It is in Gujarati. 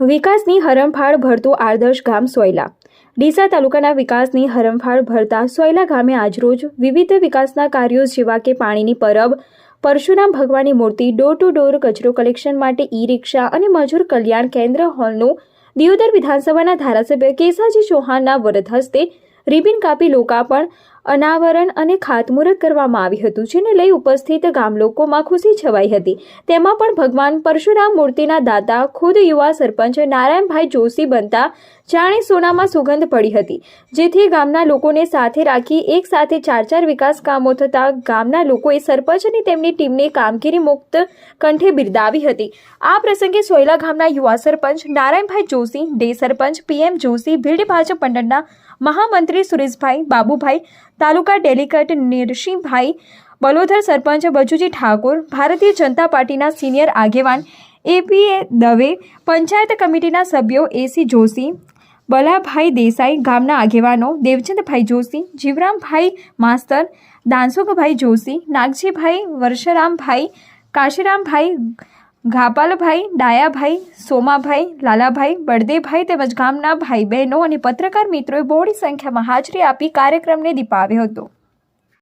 વિકાસની હરણફાળ ભરતું આદર્શ ગામ સોયલા. ડીસા તાલુકાના વિકાસની હરણફાળ ભરતા સોયલા ગામે આજરોજ વિવિધ વિકાસના કાર્યો જેવા કે પાણીની પરબ, પરશુરામ ભગવાનની મૂર્તિ ડોર ટુ ડોર કચરો કલેક્શન માટે ઈ રિક્ષા અને મજૂર કલ્યાણ કેન્દ્ર હોલનું દિયોદર વિધાનસભાના ધારાસભ્ય કેસાજી ચૌહાણના વરદ હસ્તે રિબિન કાપી લોકાર્પણ અનાવરણ અને ખાતમુહૂર્ત કરવામાં આવ્યું હતું, જેને લઈ ઉપસ્થિત ગામ લોકોમાં ખુશી છવાઈ હતી. તેમાં પણ ભગવાન પરશુરામ મૂર્તિના દાતા, ખુદ યુવા સરપંચ નારાયણભાઈ જોશી બનતા જાણે સોનામાં સુગંધ પડી હતી. જેથી ગામના લોકોને સાથે રાખી એક સાથે ચાર ચાર વિકાસ કામો થતા ગામના લોકોએ સરપંચ અને તેમની ટીમને કામગીરી મુક્ત કંઠે બિરદાવી હતી. આ પ્રસંગે સોયલા ગામના યુવા સરપંચ નારાયણભાઈ જોશી, ડે સરપંચ પીએમ જોશી, ભીડ ભાજપ મંડળના મહામંત્રી સુરેશભાઈ બાબુભાઈ તાલુકા ડેલીકટ નરસિંહભાઈ બલોધર સરપંચ બચુજી ઠાકોર, ભારતીય જનતા પાર્ટીના સિનિયર આગેવાન એપીએ દવે, પંચાયત કમિટીના સભ્યો એસી જોશી, બલાભાઈ દેસાઈ ગામના આગેવાનો દેવચંદભાઈ જોશી, જીવરામભાઈ માસ્તર, દાનસુખભાઈ જોશી, નાગજીભાઈ વર્ષરામભાઈ, કાશીરામભાઈ ઘાપાલભાઈ, ડાયાભાઈ, સોમાભાઈ, લાલાભાઈ બળદેભાઈ તેમજ ગામના ભાઈ બહેનો અને પત્રકાર મિત્રોએ બહોળી સંખ્યામાં હાજરી આપી કાર્યક્રમને દીપાવ્યો હતો.